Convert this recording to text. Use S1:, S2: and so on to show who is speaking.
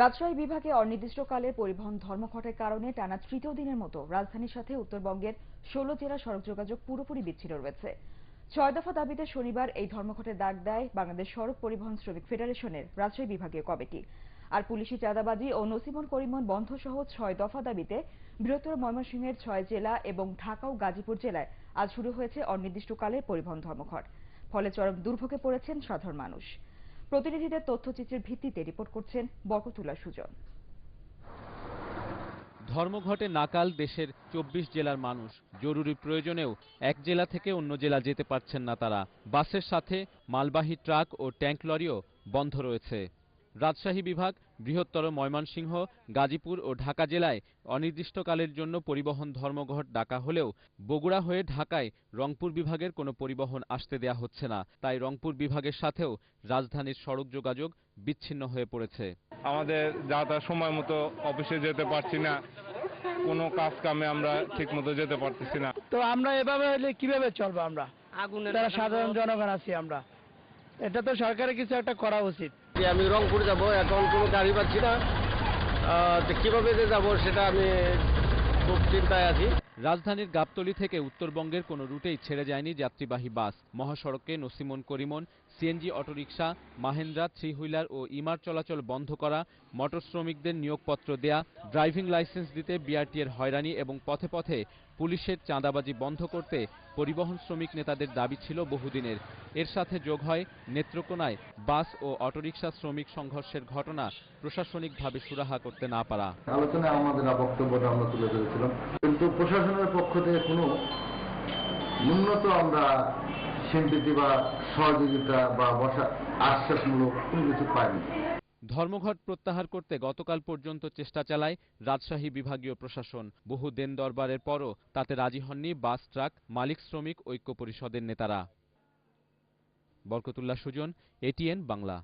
S1: রাজশাহী বিভাগে অনির্দিষ্টকালের পরিবহন ধর্মঘটের কারণে টানা তৃতীয় দিনের মতো রাজধানীর সাথে উত্তরবঙ্গের ষোলো জেলা সড়ক যোগাযোগ পুরোপুরি বিচ্ছিন্ন রয়েছে। ছয় দফা দাবিতে শনিবার এই ধর্মঘটের ডাক দেয় বাংলাদেশ সড়ক পরিবহন শ্রমিক ফেডারেশনের রাজশাহী বিভাগীয় কমিটি। আর পুলিশি চাঁদাবাজি ও নসিমন করিমন বন্ধ সহ ছয় দফা দাবিতে বৃহত্তর ময়মনসিংহের ছয় জেলা এবং ঢাকা ও গাজীপুর জেলায় আজ শুরু হয়েছে অনির্দিষ্টকালের পরিবহন ধর্মঘট। ফলে চরম দুর্ভোগে পড়েছেন সাধারণ মানুষ। প্রতিনিধিদের তথ্যচিত্রের ভিত্তিতে রিপোর্ট করছেন বরকতুল্লাহ সুজন।
S2: ধর্মঘটে নাকাল দেশের চব্বিশ জেলার মানুষ। জরুরি প্রয়োজনেও এক জেলা থেকে অন্য জেলা যেতে পারছেন না তারা। বাসের সাথে মালবাহী ট্রাক ও ট্যাঙ্ক লরিও বন্ধ রয়েছে। রাজশাহী বিভাগ বৃহত্তর ময়মনসিংহ গাজীপুর ও ঢাকা জেলায় অনির্দিষ্টকালের জন্য পরিবহন ধর্মঘট ডাকা হলেও বগুড়া হয়ে ঢাকায় রংপুর বিভাগের কোনো পরিবহন আসতে দেয়া হচ্ছে না। তাই রংপুর বিভাগের সাথেও রাজধানীর সড়ক যোগাযোগ বিচ্ছিন্ন হয়ে পড়েছে।
S3: আমাদের যাতায়াত সময় মতো অফিসে যেতে পারছি না। কোনো কাজ কামে আমরা ঠিক মতো যেতে পারতেছি না।
S4: তো আমরা এভাবে হলে কীভাবে চলবো আমরা?
S5: আগুনের
S4: সাধারণ জনগণ আছি আমরা। এটা তো সরকারের কিছু একটা করা উচিত।
S5: যে আমি রংপুর যাব, এখন কোনো গাড়ি পাচ্ছি না। কীভাবে যে যাব সেটা আমি খুব চিন্তায় আছি।
S2: রাজধানীর গাবতলী থেকে উত্তরবঙ্গের কোনো রুটেই ছেড়ে যায়নি যাত্রীবাহী বাস। মহাসড়কে Nasimon Karimon CNG, auto rickshaw, Mahindra three wheeler ও ইমার চলাচল বন্ধ করা মোটর শ্রমিকদের নিয়োগপত্র দেয়া, ড্রাইভিং লাইসেন্স দিতে বিআরটি এর হয়রানি এবং পথে পথে পুলিশের চাঁদাবাজি বন্ধ করতে পরিবহন শ্রমিক নেতাদের দাবি ছিল বহুদিনের। এর সাথে যোগ হয় নেত্রকোনায় বাস ও অটোরিকশা শ্রমিক সংঘর্ষের ঘটনা, প্রশাসনিকভাবে সুরাহা করতে না পারা।
S6: আলোচনায় আমাদের বক্তব্যটা আমরা তুলে ধরেছিলাম। কিন্তু প্রশাসনের পক্ষ থেকে কোনো ন্যূনত আমরা সিম্পিতি বা সহযোগিতা বা বসা আশ্বাসমূলক কোনো কিছু পাইনি।
S2: ধর্মঘট প্রত্যাহার করতে গতকাল পর্যন্ত চেষ্টা চালায় রাজশাহী বিভাগীয় প্রশাসন। বহু দেন দরবারের পরও তাতে রাজি হননি বাস, ট্রাক, মালিক, শ্রমিক, ঐক্য পরিষদের নেতারা। বরকতুল্লাহ সুজন এটিএন বাংলা।